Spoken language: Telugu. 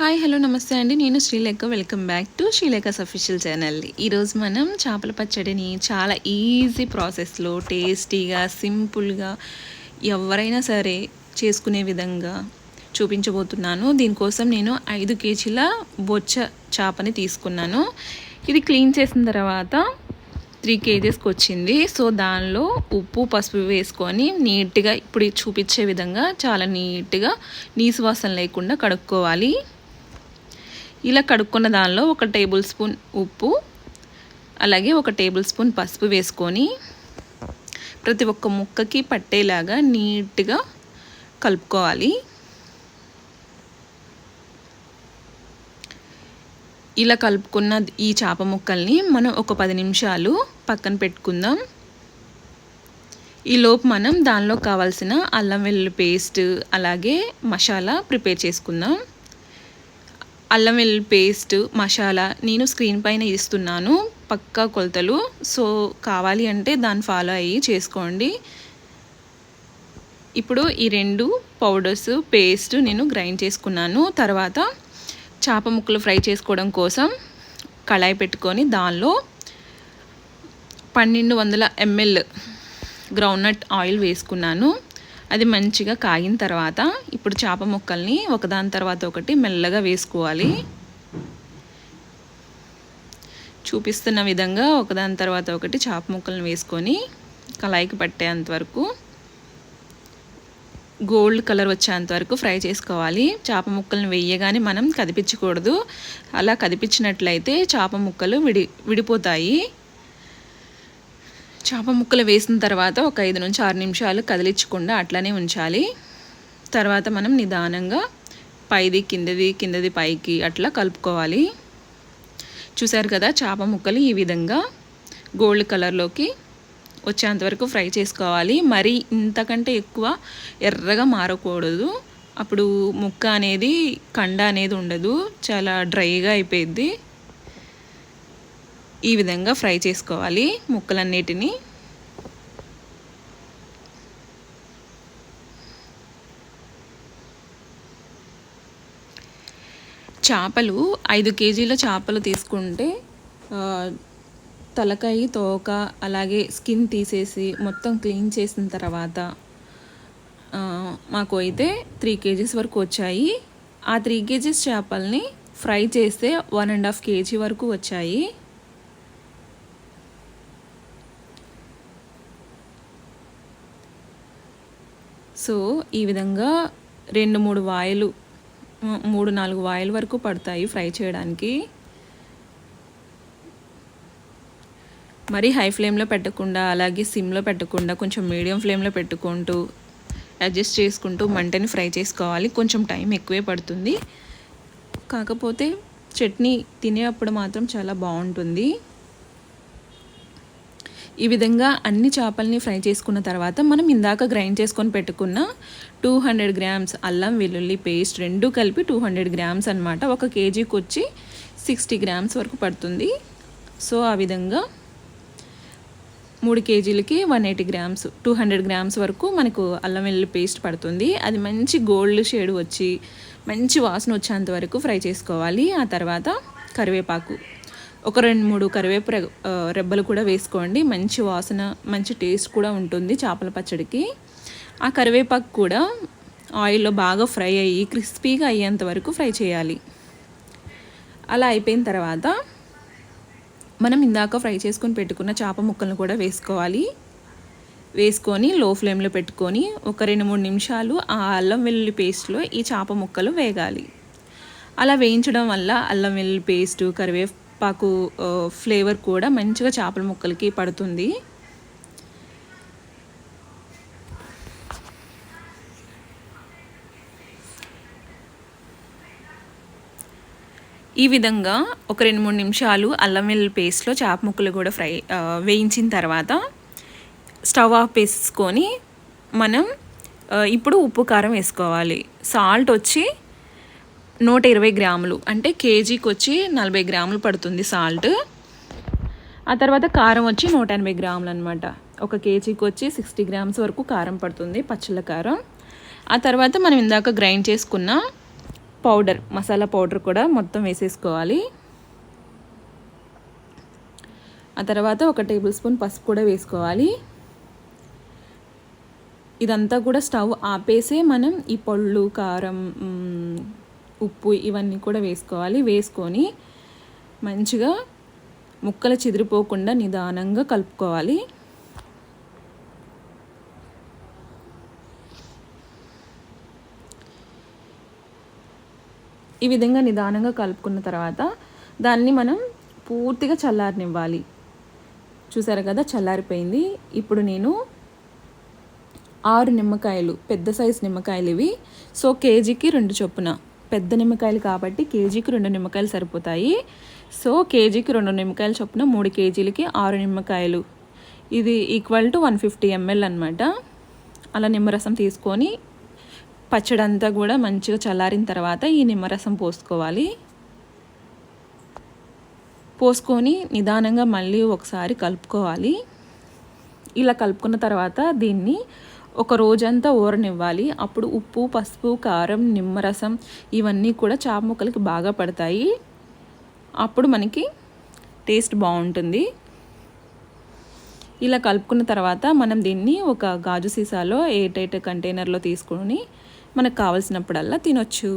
హాయ్ హలో నమస్తే అండి. నేను Srilekha. Welcome back to Srilekha's official channel ఈరోజు మనం చేపల పచ్చడిని చాలా ఈజీ ప్రాసెస్లో టేస్టీగా సింపుల్గా ఎవరైనా సరే చేసుకునే విధంగా చూపించబోతున్నాను. దీనికోసం నేను ఐదు కేజీల బొచ్చ చేపని తీసుకున్నాను. ఇది క్లీన్ చేసిన తర్వాత త్రీ కేజీస్కి వచ్చింది. సో దానిలో ఉప్పు పసుపు వేసుకొని నీట్గా ఇప్పుడు చూపించే విధంగా చాలా నీట్గా నీసు వాసన లేకుండా కడుక్కోవాలి. ఇలా కడుక్కున్న దానిలో ఒక టేబుల్ స్పూన్ ఉప్పు అలాగే ఒక టేబుల్ స్పూన్ పసుపు వేసుకొని ప్రతి ఒక్క ముక్కకి పట్టేలాగా నీట్గా కలుపుకోవాలి. ఇలా కలుపుకున్న ఈ చేప ముక్కల్ని మనం ఒక పది నిమిషాలు పక్కన పెట్టుకుందాం. ఈలోపు మనం దానిలో కావాల్సిన అల్లం వెల్లుల్లి పేస్ట్ అలాగే మసాలా ప్రిపేర్ చేసుకుందాం. అల్లం వెల్లుల్లి పేస్ట్ మసాలా నేను స్క్రీన్ పైన ఇస్తున్నాను పక్కా కొలతలు. సో కావాలి అంటే దాన్ని ఫాలో అయ్యి చేసుకోండి. ఇప్పుడు ఈ రెండు పౌడర్స్ పేస్ట్ నేను గ్రైండ్ చేసుకున్నాను. తర్వాత చేప ముక్కలు ఫ్రై చేసుకోవడం కోసం కళాయి పెట్టుకొని దానిలో పన్నెండు వందల ఎంఎల్ గ్రౌండ్నట్ ఆయిల్ వేసుకున్నాను. అది మంచిగా కాగిన తర్వాత ఇప్పుడు చేప ముక్కల్ని ఒకదాని తర్వాత ఒకటి మెల్లగా వేసుకోవాలి. చూపిస్తున్న విధంగా ఒకదాని తర్వాత ఒకటి చేప ముక్కలను వేసుకొని కళాయికి పట్టేంత వరకు గోల్డ్ కలర్ వచ్చేంత వరకు ఫ్రై చేసుకోవాలి. చేప ముక్కలను వేయగానే మనం కదిపించకూడదు. అలా కదిపించినట్లయితే చేప ముక్కలు విడి విడిపోతాయి. చేప ముక్కలు వేసిన తర్వాత ఒక ఐదు నుంచి ఆరు నిమిషాలు కదిలించకుండా అట్లనే ఉంచాలి. తర్వాత మనం నిదానంగా పైది కిందది కిందది పైకి అట్లా కలుపుకోవాలి. చూసారు కదా చేప ముక్కలు ఈ విధంగా గోల్డ్ కలర్లోకి వచ్చేంత వరకు ఫ్రై చేసుకోవాలి. మరి ఇంతకంటే ఎక్కువ ఎర్రగా మారకూడదు. అప్పుడు ముక్క అనేది కండ అనేది ఉండదు. చాలా డ్రైగా అయిపోయింది ఈ విధంగా ఫ్రై చేసుకోవాలి ముక్కలన్నిటినీ. చేపలు ఐదు కేజీల చేపలు తీసుకుంటే తలకాయ తోక అలాగే స్కిన్ తీసేసి మొత్తం క్లీన్ చేసిన తర్వాత మాకు అయితే త్రీ కేజీస్ వరకు వచ్చాయి. ఆ త్రీ కేజీస్ చేపల్ని ఫ్రై చేస్తే వన్ అండ్ హాఫ్ కేజీ వరకు వచ్చాయి. సో ఈ విధంగా రెండు మూడు వాయిలు మూడు నాలుగు వాయిల్ వరకు పడతాయి ఫ్రై చేయడానికి. మరీ హై ఫ్లేమ్లో పెట్టకుండా అలాగే సిమ్లో పెట్టకుండా కొంచెం మీడియం ఫ్లేమ్లో పెట్టుకుంటూ అడ్జస్ట్ చేసుకుంటూ మంటని ఫ్రై చేసుకోవాలి. కొంచెం టైం ఎక్కువే పడుతుంది. కాకపోతే చట్నీ తినేటప్పుడు మాత్రం చాలా బాగుంటుంది. ఈ విధంగా అన్ని చేపల్ని ఫ్రై చేసుకున్న తర్వాత మనం ఇందాక గ్రైండ్ చేసుకొని పెట్టుకున్న టూ హండ్రెడ్ గ్రామ్స్ అల్లం వెల్లుల్లి పేస్ట్ రెండు కలిపి టూ హండ్రెడ్ గ్రామ్స్ అనమాట ఒక కేజీకి వచ్చి సిక్స్టీ గ్రామ్స్ వరకు పడుతుంది. సో ఆ విధంగా మూడు కేజీలకి one eighty grams two hundred grams వరకు మనకు అల్లం వెల్లుల్లి పేస్ట్ పడుతుంది. అది మంచి గోల్డ్ షేడ్ వచ్చి మంచి వాసన వచ్చేంత వరకు ఫ్రై చేసుకోవాలి. ఆ తర్వాత కరివేపాకు ఒక రెండు మూడు కరివేపు రెబ్బలు కూడా వేసుకోండి. మంచి వాసన మంచి టేస్ట్ కూడా ఉంటుంది చేపల పచ్చడికి. ఆ కరివేపాకు కూడా ఆయిల్లో బాగా ఫ్రై అయ్యి క్రిస్పీగా అయ్యేంత వరకు ఫ్రై చేయాలి. అలా అయిపోయిన తర్వాత మనం ఇందాక ఫ్రై చేసుకొని పెట్టుకున్న చేప ముక్కలను కూడా వేసుకోవాలి. వేసుకొని లో ఫ్లేమ్లో పెట్టుకొని ఒక రెండు మూడు నిమిషాలు ఆ అల్లం వెల్లుల్లి పేస్ట్లో ఈ చేప ముక్కలు వేగాలి. అలా వేయించడం వల్ల అల్లం వెల్లుల్లి పేస్ట్ కరివేపాకు ఫ్లేవర్ కూడా మంచిగా చేపల ముక్కలకి పడుతుంది. ఈ విధంగా ఒక రెండు మూడు నిమిషాలు అల్లం వెల్లుల్లి పేస్ట్లో చేప ముక్కలు కూడా ఫ్రై వేయించిన తర్వాత స్టవ్ ఆఫ్ వేసుకొని మనం ఇప్పుడు ఉప్పు కారం వేసుకోవాలి. సాల్ట్ వచ్చి నూట ఇరవై గ్రాములు. అంటే కేజీకి వచ్చి నలభై గ్రాములు పడుతుంది సాల్ట్. ఆ తర్వాత కారం వచ్చి నూట ఎనభై గ్రాములు అనమాట ఒక కేజీకి వచ్చి సిక్స్టీ గ్రామ్స్ వరకు కారం పడుతుంది పచ్చళ్ళ కారం. ఆ తర్వాత మనం ఇందాక గ్రైండ్ చేసుకున్న పౌడర్ మసాలా పౌడర్ కూడా మొత్తం వేసేసుకోవాలి. ఆ తర్వాత ఒక టేబుల్ స్పూన్ పసుపు కూడా వేసుకోవాలి. ఇదంతా కూడా స్టవ్ ఆపేసే మనం ఈ పళ్ళు కారం ఉప్పు ఇవన్నీ కూడా వేసుకోవాలి. వేసుకొని మంచిగా ముక్కలు చెదిరిపోకుండా నిదానంగా కలుపుకోవాలి. ఈ విధంగా నిదానంగా కలుపుకున్న తర్వాత దాన్ని మనం పూర్తిగా చల్లారనివ్వాలి. చూసారు కదా చల్లారిపోయింది. ఇప్పుడు నేను ఆరు నిమ్మకాయలు పెద్ద సైజు నిమ్మకాయలు ఇవి. సో కేజీకి రెండు చొప్పున. పెద్ద నిమ్మకాయలు కాబట్టి కేజీకి రెండు నిమ్మకాయలు సరిపోతాయి. సో కేజీకి రెండు నిమ్మకాయలు చొప్పున మూడు కేజీలకి ఆరు నిమ్మకాయలు. ఇది equal to one fifty ml అనమాట అలా నిమ్మరసం తీసుకొని పచ్చడి అంతా కూడా మంచిగా చల్లారిన తర్వాత ఈ నిమ్మరసం పోసుకోవాలి. పోసుకొని నిదానంగా మళ్ళీ ఒకసారి కలుపుకోవాలి. ఇలా కలుపుకున్న తర్వాత దీన్ని ఒక రోజంతా ఊరనివ్వాలి. అప్పుడు ఉప్పు పసుపు కారం నిమ్మరసం ఇవన్నీ కూడా చాప ముక్కలకి బాగా పడతాయి. అప్పుడు మనకి టేస్ట్ బాగుంటుంది. ఇలా కలుపుకున్న తర్వాత మనం దీన్ని ఒక గాజు సీసాలో ఎయిట్ ఎయిట్ కంటైనర్లో తీసుకొని మనకు కావలసినప్పుడల్లా తినొచ్చు.